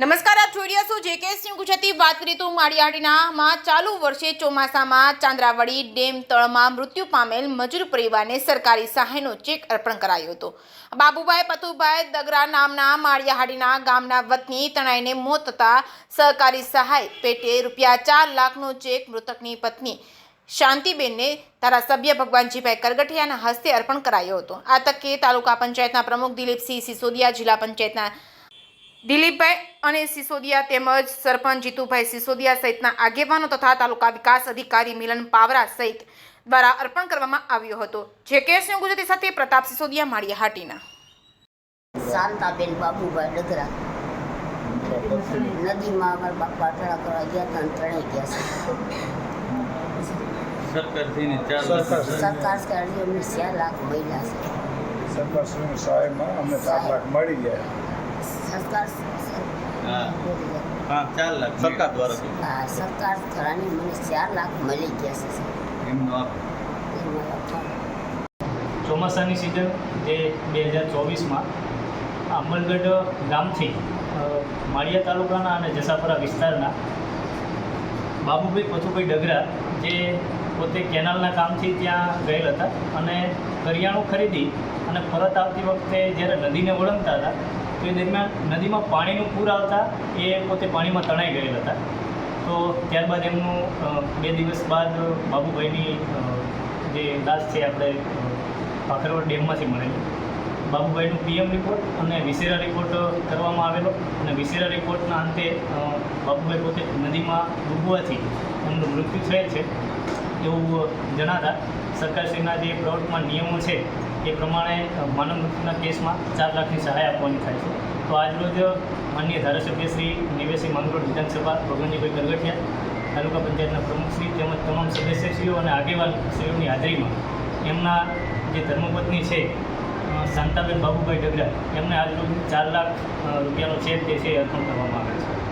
નમસ્કાર, આપ જોઈ રહ્યા છો જેકે સિંહ ગુજરાતી. વાત કરીએ તો માળિયાડીનામાં ચાલુ વર્ષે ચોમાસામાં ચાંદ્રાવડી ડેમ તળમાં મૃત્યુ પામેલ મજૂર પરિવારને સરકારી સહાયનો ચેક અર્પણ કરાયો હતો. બાબુભાઈ પતુભાઈ દગરા નામના માળિયાહાડીના ગામના વતની તણાઈને મોત થતાં સહકારી સહાય પેટે રૂપિયા ચાર લાખનો ચેક મૃતકની પત્ની શાંતિબેનને ધારાસભ્ય ભગવાનજીભાઈ કરગઠિયાના હસ્તે અર્પણ કરાયો હતો. આ તકે તાલુકા પંચાયતના પ્રમુખ દિલીપસિંહ સિસોદિયા જિલ્લા પંચાયતના દિલીપભાઈ અને સિસોદિયા તેમજ સરપંચ જીતુભાઈ સિસોદિયા સહિતના આગેવાનો તથા તાલુકા વિકાસ અધિકારી મિલન પાવરા સહિત દ્વારા અર્પણ કરવામાં આવ્યો હતો. જે કેસ ગુજરાતી સાથે પ્રતાપ સિસોદિયા માળિયા હાટીના. શાંતાબેન બાબુભાઈ ડગરા. નદીમાં અમારા બાપા ટણા કરવા ગયા હતા અને ગયા સરકારથી સરકાર. લાખ છે સરકાર શ્રી અમને ચાર લાખ મળ્યા છે. સરકારશ્રીની સહાયમાં અમને ચાર લાખ મળી ગયા. સરકાર હા. હા ચાર લાખ. સરકાર દ્વારા હા સરકાર મને ચાર લાખ મળી ગયા છે એમનો આપ ચોમાસાની સિઝન જે બે હજાર ચોવીસમાં અમલગઢ ગામથી માળિયા તાલુકાના અને જસાપરા વિસ્તારના બાબુભાઈ પથુભાઈ ડગરા જે પોતે કેનાલના કામથી ત્યાં ગયેલ હતા અને કરિયાણું ખરીદી અને પરત આવતી વખતે જ્યારે નદીને વળંગતા હતા, તો એ દરમિયાન નદીમાં પાણીનું પૂર આવતા એ પોતે પાણીમાં તણાઈ ગયેલ હતા. તો ત્યારબાદ એમનું બે દિવસ બાદ બાબુભાઈની જે લાશ છે આપણે પાખરવડ ડેમમાંથી મળેલી, બાબુભાઈનું પીએમ રિપોર્ટ અને વિસેરા રિપોર્ટ કરવામાં આવેલો અને વિસેરા રિપોર્ટના અંતે બાબુભાઈ પોતે નદીમાં ડૂબવાથી એમનું મૃત્યુ થયેલ છે. એવું જણાતા સરકારશ્રીના જે પ્રવર્તમાન નિયમો છે, એ પ્રમાણે માનવ મૃત્યુના કેસમાં ચાર લાખની સહાય આપવાની થાય છે. તો આજરોજ માનનીય ધારાસભ્ય શ્રી નિવેશી માંગરોળ વિધાનસભા ભગવાનજીભાઈ ગરગઠિયા, તાલુકા પંચાયતના પ્રમુખશ્રી તેમજ તમામ સદસ્યશ્રીઓ અને આગેવાનશ્રીઓની હાજરીમાં એમના જે ધર્મપત્ની છે શાંતાબેન બાબુભાઈ ડગરા એમને આજરોજ ચાર લાખ રૂપિયાનો ચેક જે છે અર્પણ કરવામાં આવે છે.